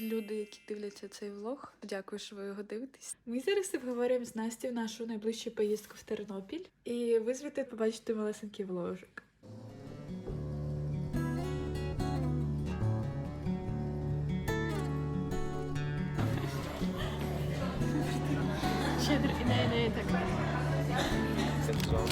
Люди, які дивляться цей влог. Дякую, що ви його дивитесь. Ми зараз обговорюємо з Настю нашу найближчу поїздку в Тернопіль, і ви звідти побачите малесенький вложик. Щедр і не, не так. Це джон.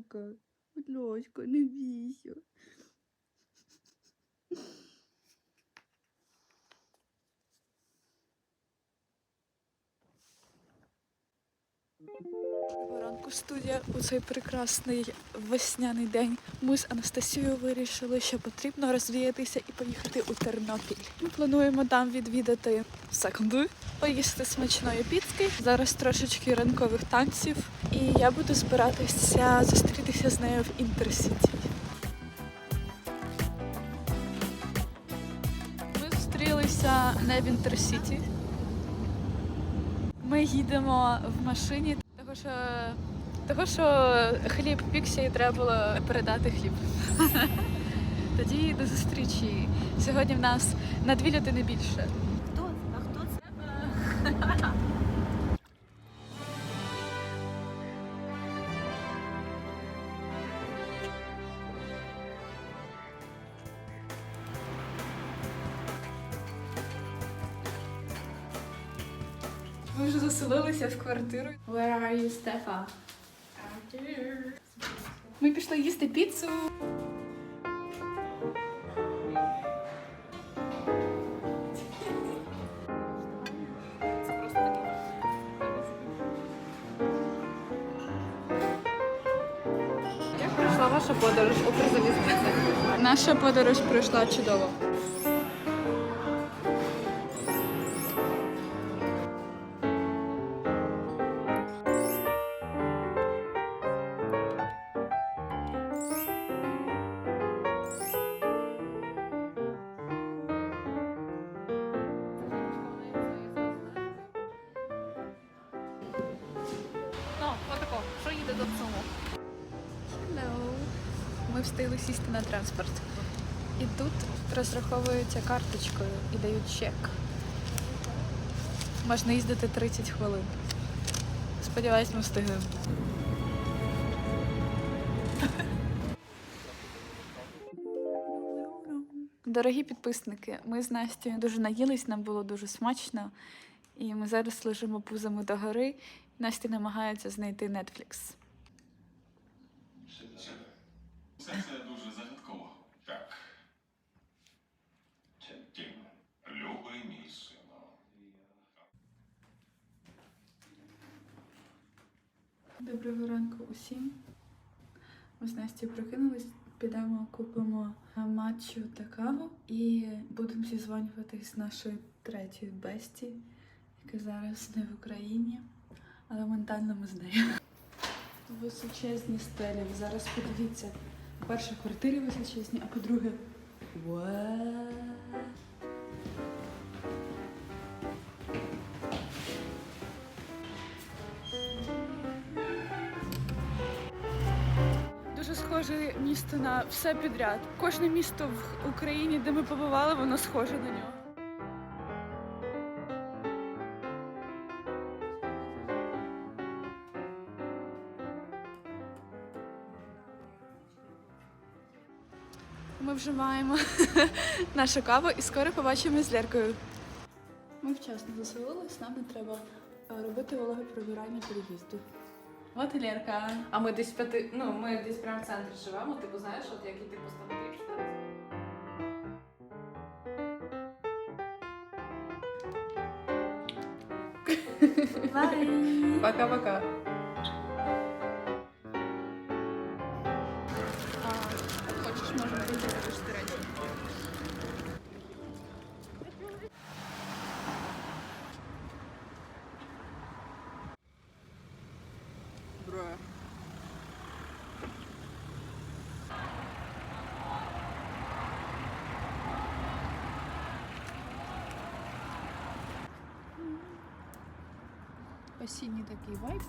Вулка, будь ласка, не бійся. Студія. У цей прекрасний весняний день ми з Анастасією вирішили, що потрібно розвіятися і поїхати у Тернопіль. Ми плануємо там відвідати секунду, поїсти смачної піцки. Зараз трошечки ранкових танців, і я буду збиратися зустрітися з нею в інтерсіті. Ми зустрілися не в інтерсіті. Ми їдемо в машині, що, того, що хліб пікся і треба було передати хліб. Тоді до зустрічі. Сьогодні в нас на дві людини більше. Хто? А хто це? Ми вже заселилися в квартиру. Where are you, Стефа? Ми пішли їсти піцу. Як пройшла ваша подорож у призовістці? Наша подорож пройшла чудово. Що їде до цього? Hello. Ми встигли сісти на транспорт. І тут розраховуються карточкою і дають чек. Можна їздити 30 хвилин. Сподіваюсь, ми встигнемо. Дорогі підписники, ми з Настю дуже наїлись, нам було дуже смачно. І ми зараз лежимо пузами догори. Настя намагається знайти Netflix. Все це дуже загадково. Так. Тім, любий мій сину. Доброго ранку усім. Ми з Настю прокинулись, підемо купимо матчу та каву і будемо зізвонюватись з нашою третьою бесті, яка зараз не в Україні, але ментально ми з нею. Височезні стелі. Зараз подивіться. По-перше, квартири височезні, а по-друге. Дуже схоже місто на все підряд. Кожне місто в Україні, де ми побували, воно схоже на нього. Ми вже маємо нашу каву і скоро побачимо з Леркою. Ми вчасно заселились, нам не треба е, робити вологе прибирання переїзду. От і Лерка. А ми десь п'яти, ну ми десь прямо в центрі живемо, типу знаєш, от як іти по Ставропільську. Пока-пока. Осінній такий вайб.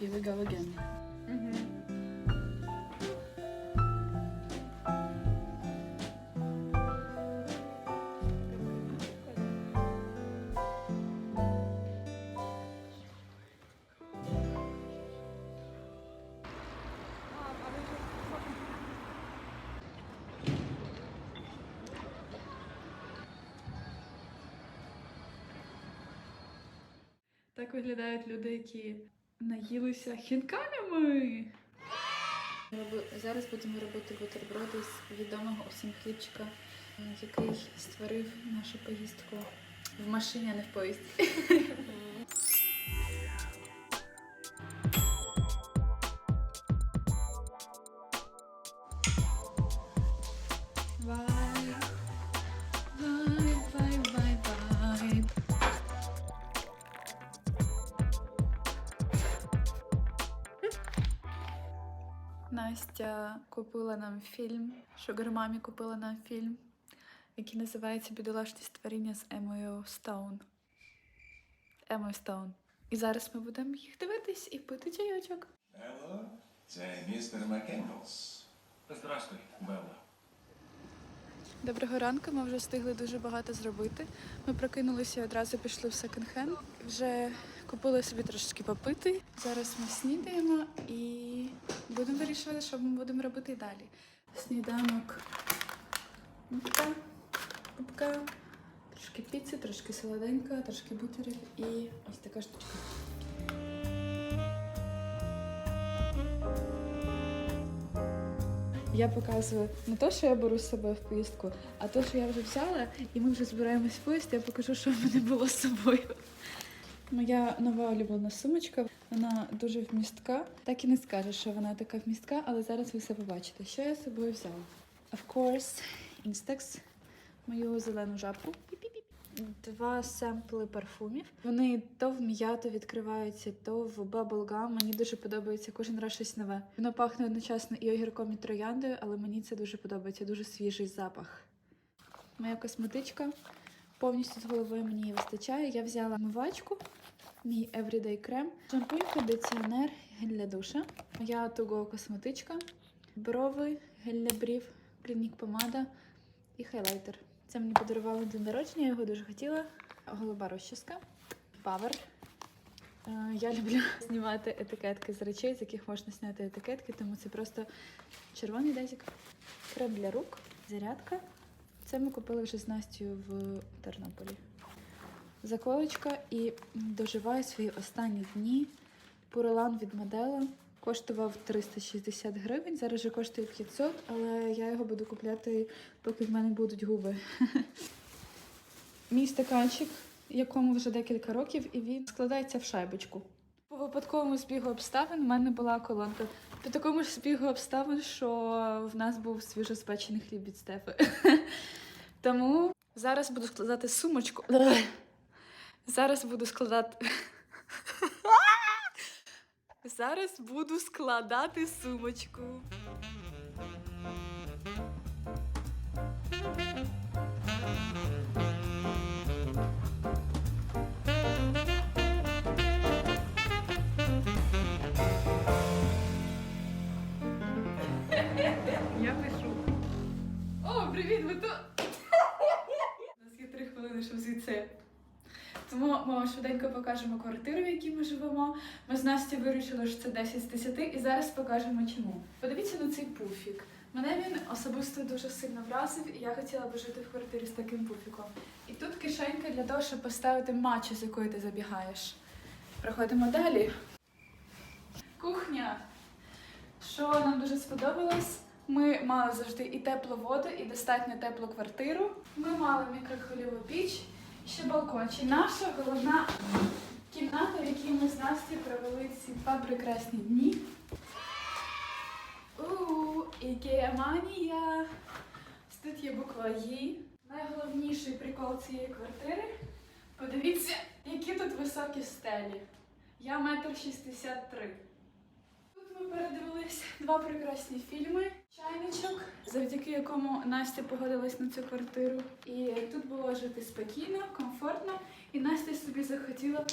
Here we go again. Так виглядають люди, які наїлися хінкалями. Зараз будемо робити бутерброди з відомого усім хлібчика, який створив нашу поїздку в машині, а не в поїзді. Настя купила нам фільм. Шугар мамі купила нам фільм, який називається Бідолашні створіння з Емою Стоун. Емою Стоун. І зараз ми будемо їх дивитись і пити чайочок. Ело, це містер Макендлс. Здрастуй, Белла. Доброго ранку, ми вже встигли дуже багато зробити. Ми прокинулися і одразу пішли в секонд-хенд. Вже купили собі трошечки попити. Зараз ми снідаємо і будемо вирішувати, що ми будемо робити далі. Сніданок. Пупка, пупка, трошки піци, трошки солоденька, трошки бутерів і ось така штучка. Я показую не те, що я беру з собою в поїздку, а те, що я вже взяла, і ми вже збираємось в поїзд, я покажу, що в мене було з собою. Моя нова улюблена сумочка, вона дуже вмістка. Так і не скажеш, що вона така вмістка, але зараз ви все побачите. Що я з собою взяла? Of course, Instax, мою зелену жабку. Два семпли парфумів. Вони то в м'ято відкриваються, то в bubblegum. Мені дуже подобається кожен раз щось нове. Воно пахне одночасно і огірком, і трояндою, але мені це дуже подобається. Дуже свіжий запах. Моя косметичка повністю з головою мені її вистачає. Я взяла мивачку, мій everyday крем, шампунь, кондиціонер, гель для душа. Моя туго косметичка, брови, гель для брів, клінік помада і хайлайтер. Це мені подарували день народження, я його дуже хотіла. Голуба розчіска, павер. Е, Я люблю знімати етикетки з речей, з яких можна зняти етикетки, тому це просто червоний дезик, крем для рук, зарядка. Це ми купили вже з Настю в Тернополі. Заколочка і доживаю свої останні дні. Пурелан від модела. Коштував 360 гривень, зараз вже коштує 500, але я його буду купляти, поки в мене будуть губи. Мій стаканчик, якому вже декілька років, і він складається в шайбочку. По випадковому збігу обставин в мене була колонка. По такому ж збігу обставин, що в нас був свіжоспечений хліб від стефи. Тому зараз буду складати сумочку. Зараз буду складати. Зараз буду складати сумочку. Я пишу. О, привіт, ви тут! У нас є три хвилини, щоб звідси. Ми вам швиденько покажемо квартиру, в якій ми живемо. Ми з Настю вирішили, що це 10 з 10, і зараз покажемо чому. Подивіться на цей пуфік. Мене він особисто дуже сильно вразив, і я хотіла би жити в квартирі з таким пуфіком. І тут кишенька для того, щоб поставити матчу, з якої ти забігаєш. Проходимо далі. Кухня. Що нам дуже сподобалось? Ми мали завжди і теплу воду, і достатньо теплу квартиру. Ми мали мікрохвильову піч, Ще балкон. Наша головна кімната, в якій ми з Насті провели ці два прекрасні дні? Ууу, ікеаманія. Тут є буква «Ї». Найголовніший прикол цієї квартири. Подивіться, які тут високі стелі. Я метр шістдесят три. Передивились два прекрасні фільми. Чайничок, завдяки якому Настя погодилась на цю квартиру. І тут було жити спокійно, комфортно, і Настя собі захотіла.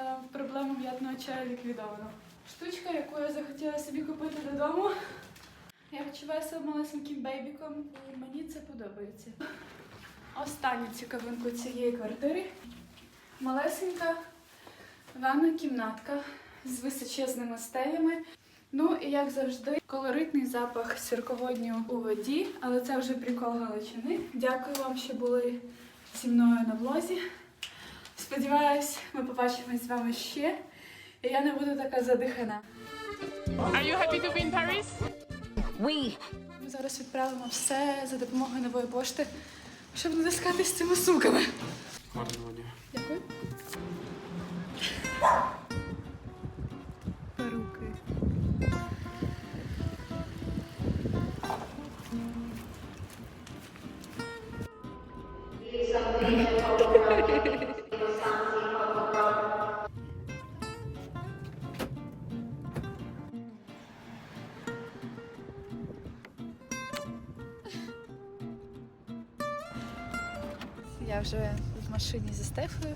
Е, Проблему м'ятного чаю ліквідовано. Штучка, яку я захотіла собі купити додому. Я відчуваю себе малесеньким бейбіком, і мені це подобається. Останню цікавинку цієї квартири. Малесенька ванна кімнатка з височезними стелями. Ну і як завжди, колоритний запах сірководню у воді, але це вже прикол Галичини. Дякую вам, що були зі мною на влозі. Сподіваюсь, ми побачимось з вами ще. І я не буду така задихана. Are you happy to be in Paris? Ми зараз відправимо все за допомогою нової пошти, щоб не таскати з цими сумками. Перуки. Я вже в машині зі Стефою,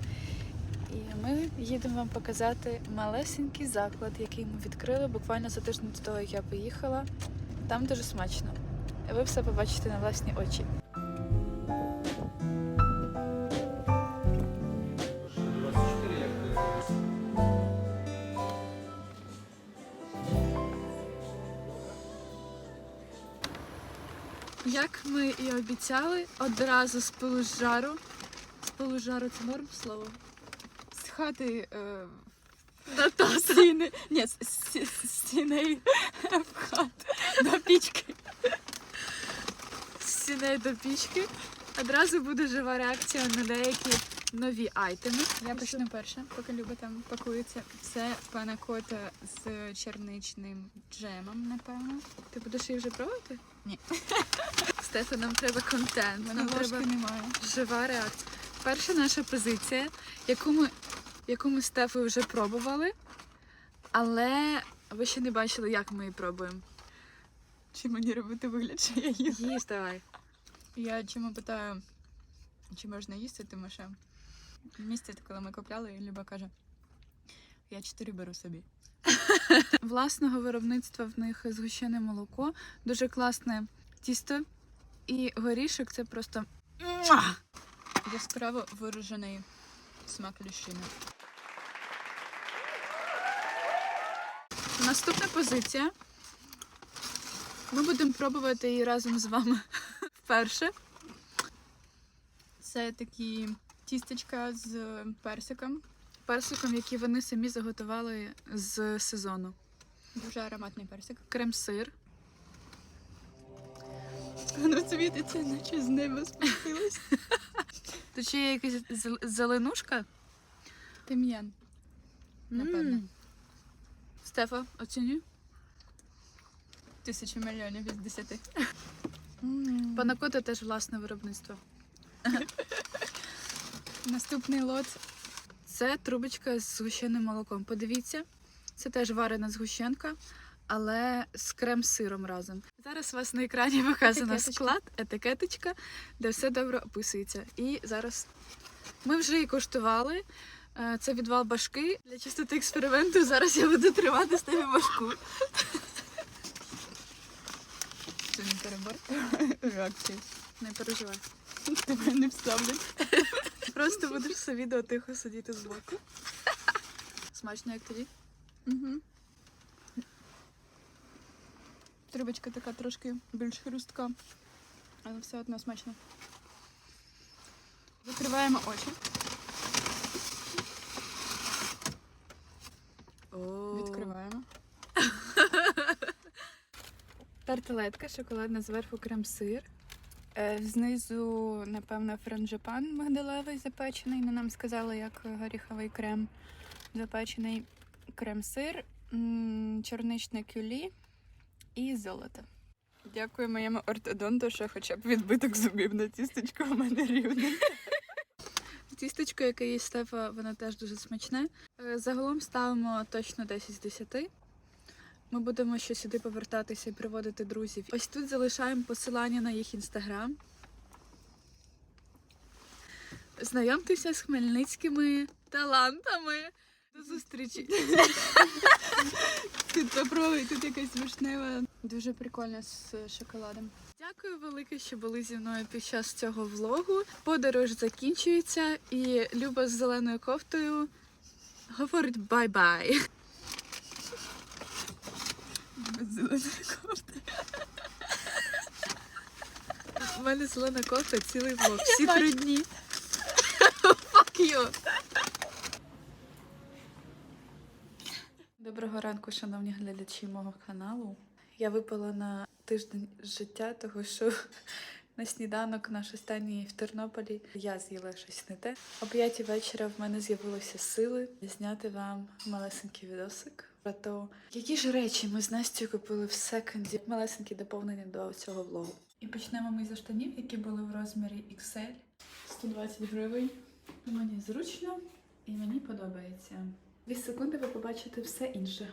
ми їдемо вам показати малесенький заклад, який ми відкрили буквально за тиждень до того, як я поїхала. Там дуже смачно. Ви все побачите на власні очі. Як ми і обіцяли, одразу з пилу з жару. З пилу жару це норм слово. Хати е, До стіни. Ні, з, з стіней в хату до пічки. стіней до пічки. Одразу буде жива реакція на деякі нові айтеми. Я почну перша, поки Люба там пакується. Це панакота з черничним джемом, напевно. Ти будеш її вже пробувати? Ні. Стефа, нам треба контент. Мене Нам ложки треба немає. жива реакція. Перша наша позиція, яку ми, яку ми з Стефою вже пробували, але ви ще не бачили, як ми її пробуємо. Чи мені робити вигляд, що я їм? Їсть давай. Я чому питаю, чи можна їсти, тому що в коли ми купляли, і Люба каже, я чотири беру собі. Власного виробництва в них згущене молоко, дуже класне тісто і горішок це просто. муа! Яскраво виражений смак ліщини. Наступна позиція. Ми будемо пробувати її разом з вами вперше. Це такі тістечка з персиком. Персиком, які вони самі заготували з сезону. Дуже ароматний персик. Крем-сир. Воно світиться, наче з неба спустилось. Тут ще є якась зеленушка. Тим'ян. Напевно. Стефа, оцінюй. Тисячу мільйонів із десяти. Панакота теж власне виробництво. Наступний лот. Це трубочка з згущеним молоком. Подивіться, це теж варена згущенка, але з крем-сиром разом. Зараз у вас на екрані показано Етикеточка. склад, етикеточка, де все добре описується. І зараз ми вже її коштували. Е, Це відвал башки. Для чистоти експерименту зараз я буду тримати з тебе башку. Це не перебор. Реакції. Не переживай. Тебе не вставлять. Просто будеш все відео тихо сидіти збоку. Смачно, як тоді? Угу. Трубочка така трошки більш хрустка, але все одно смачно. Закриваємо очі, відкриваємо. Тарталетка, шоколадна зверху крем-сир. Е, Знизу, напевно, франжипан мигдалевий запечений. Ну, нам сказали, як горіховий крем запечений крем-сир чорничне кюлі і золото. Дякую моєму ортодонту, що хоча б відбиток зубів на тістечко у мене рівний. Тістечко, яке їсть Стефа, воно теж дуже смачне. Е, Загалом ставимо точно 10 з 10. Ми будемо ще сюди повертатися і приводити друзів. Ось тут залишаємо посилання на їх інстаграм. Знайомтеся з хмельницькими талантами. До зустрічі! Тут попробуй, тут якась вишнева. Дуже прикольно з шоколадом. Дякую велике, що були зі мною під час цього влогу. Подорож закінчується, і Люба з зеленою кофтою говорить бай-бай. Без зеленої кофти. У мене зелена кофта цілий влог. Всі три дні. Fuck you. Доброго ранку, шановні глядачі мого каналу. Я випала на тиждень життя, того що на сніданок наш останній в Тернополі я з'їла щось не те. О п'ятій вечора в мене з'явилися сили зняти вам малесенький відосик про те, які ж речі ми з Настю купили в секонді. Малесенькі доповнення до цього влогу. І почнемо ми зі штанів, які були в розмірі XL. 120 гривень. Мені зручно і мені подобається. Дві секунди ви побачите все інше.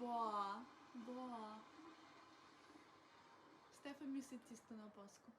Ба, ба. Стефа місить тісто на паску.